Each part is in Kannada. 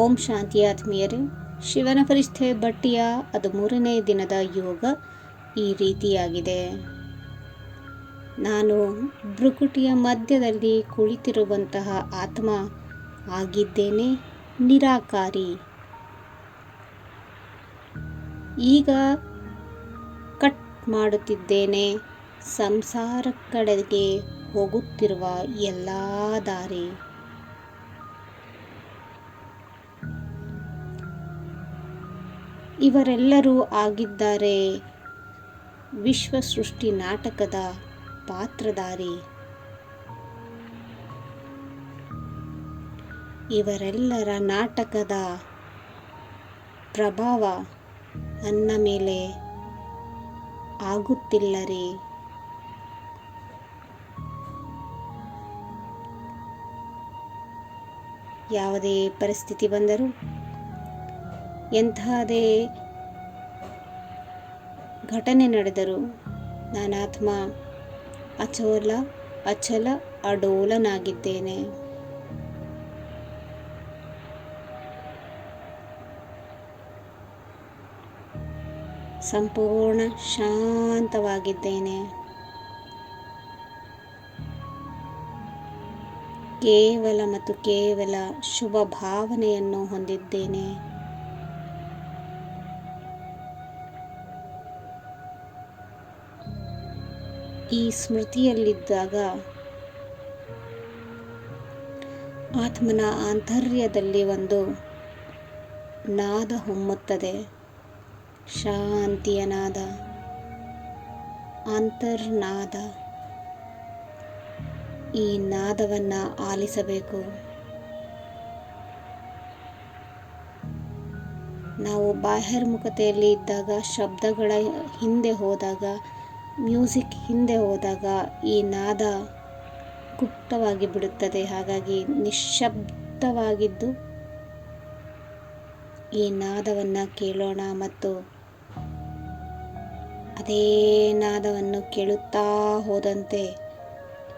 ಓಂ ಶಾಂತಿ ಆತ್ಮೀಯರು, ಶಿವನ ಪರಿಸ್ಥೆ ಭಟ್ಟಿಯ ಅದು ಮೂರನೇ ದಿನದ ಯೋಗ ಈ ರೀತಿಯಾಗಿದೆ. ನಾನು ಭ್ರುಕುಟಿಯ ಮಧ್ಯದಲ್ಲಿ ಕುಳಿತಿರುವಂತಹ ಆತ್ಮ ಆಗಿದ್ದೇನೆ, ನಿರಾಕಾರಿ. ಈಗ ಕಟ್ ಮಾಡುತ್ತಿದ್ದೇನೆ ಸಂಸಾರ ಕಡೆಗೆ ಹೋಗುತ್ತಿರುವ ಎಲ್ಲ ದಾರಿ. ಇವರೆಲ್ಲರೂ ಆಗಿದ್ದಾರೆ ವಿಶ್ವ ಸೃಷ್ಟಿ ನಾಟಕದ ಪಾತ್ರಧಾರಿ. ಇವರೆಲ್ಲರ ನಾಟಕದ ಪ್ರಭಾವ ನನ್ನ ಮೇಲೆ ಆಗುತ್ತಿಲ್ಲರಿ. ಯಾವುದೇ ಪರಿಸ್ಥಿತಿ ಬಂದರೂ ಎಂಥದೇ ಘಟನೆ ನಡೆದರೂ ನಾನಾತ್ಮ ಅಚೋಲ ಅಚಲ ಅಡೋಲನಾಗಿದ್ದೇನೆ. ಸಂಪೂರ್ಣ ಶಾಂತವಾಗಿದ್ದೇನೆ. ಕೇವಲ ಮತ್ತು ಕೇವಲ ಶುಭ ಭಾವನೆಯನ್ನು ಹೊಂದಿದ್ದೇನೆ. ಈ ಸ್ಮೃತಿಯಲ್ಲಿದ್ದಾಗ ಆತ್ಮನ ಆಂತರ್ಯದಲ್ಲಿ ಒಂದು ನಾದ ಹೊಮ್ಮುತ್ತದೆ. ಶಾಂತಿಯ ನಾದ, ಅಂತರ್ನಾದ. ಈ ನಾದವನ್ನು ಆಲಿಸಬೇಕು. ನಾವು ಬಾಹಿರ್ಮುಖತೆಯಲ್ಲಿ ಇದ್ದಾಗ, ಶಬ್ದಗಳ ಹಿಂದೆ ಹೋದಾಗ, ಮ್ಯೂಸಿಕ್ ಹಿಂದೆ ಹೋದಾಗ ಈ ನಾದ ಗುಪ್ತವಾಗಿ ಬಿಡುತ್ತದೆ. ಹಾಗಾಗಿ ನಿಶ್ಶಬ್ದವಾಗಿದ್ದು ಈ ನಾದವನ್ನು ಕೇಳೋಣ ಮತ್ತು ಅದೇ ನಾದವನ್ನು ಕೇಳುತ್ತಾ ಹೋದಂತೆ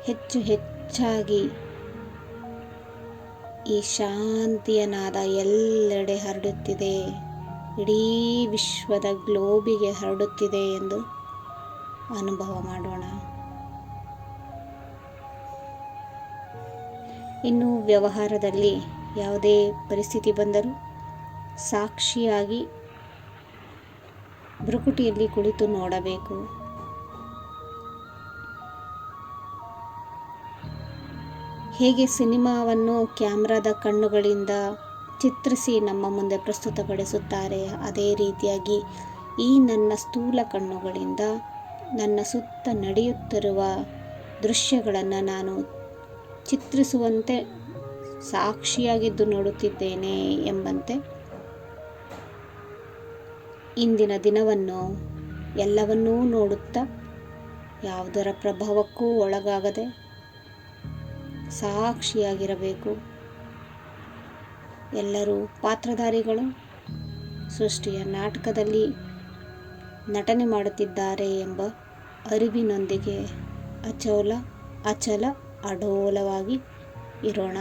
ಹೆಚ್ಚು ಹೆಚ್ಚಾಗಿ ಈ ಶಾಂತಿಯ ನಾದ ಎಲ್ಲೆಡೆ ಹರಡುತ್ತಿದೆ. ಇಡೀ ವಿಶ್ವದ ಗ್ಲೋಬಿಗೆ ಹರಡುತ್ತಿದೆ ಎಂದು ಅನುಭವ ಮಾಡೋಣ. ಇನ್ನು ವ್ಯವಹಾರದಲ್ಲಿ ಯಾವುದೇ ಪರಿಸ್ಥಿತಿ ಬಂದರೂ ಸಾಕ್ಷಿಯಾಗಿ ಭ್ರುಕುಟಿಯಲ್ಲಿ ಕುಳಿತು ನೋಡಬೇಕು. ಹೇಗೆ ಸಿನಿಮಾವನ್ನು ಕ್ಯಾಮ್ರಾದ ಕಣ್ಣುಗಳಿಂದ ಚಿತ್ರಿಸಿ ನಮ್ಮ ಮುಂದೆ ಪ್ರಸ್ತುತಪಡಿಸುತ್ತಾರೆ, ಅದೇ ರೀತಿಯಾಗಿ ಈ ನನ್ನ ಸ್ಥೂಲ ಕಣ್ಣುಗಳಿಂದ ನನ್ನ ಸುತ್ತ ನಡೆಯುತ್ತಿರುವ ದೃಶ್ಯಗಳನ್ನು ನಾನು ಚಿತ್ರಿಸುವಂತೆ ಸಾಕ್ಷಿಯಾಗಿದ್ದು ನೋಡುತ್ತಿದ್ದೇನೆ ಎಂಬಂತೆ ಇಂದಿನ ದಿನವನ್ನು ಎಲ್ಲವನ್ನೂ ನೋಡುತ್ತಾ ಯಾವುದರ ಪ್ರಭಾವಕ್ಕೂ ಒಳಗಾಗದೆ ಸಾಕ್ಷಿಯಾಗಿರಬೇಕು. ಎಲ್ಲರೂ ಪಾತ್ರಧಾರಿಗಳು ಸೃಷ್ಟಿಯ ನಾಟಕದಲ್ಲಿ ನಟನೆ ಮಾಡುತ್ತಿದ್ದಾರೆ ಎಂಬ ಅರಿವಿನೊಂದಿಗೆ ಅಚೋಲ, ಅಚಲ, ಅಡೋಲವಾಗಿ ಇರೋಣ.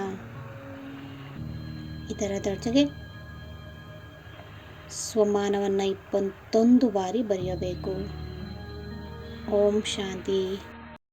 ಇದರ ಜೊತೆಗೆ ಸ್ವಮಾನವನ್ನು ಇಪ್ಪತ್ತೊಂದು ಬಾರಿ ಬರೆಯಬೇಕು. ಓಂ ಶಾಂತಿ.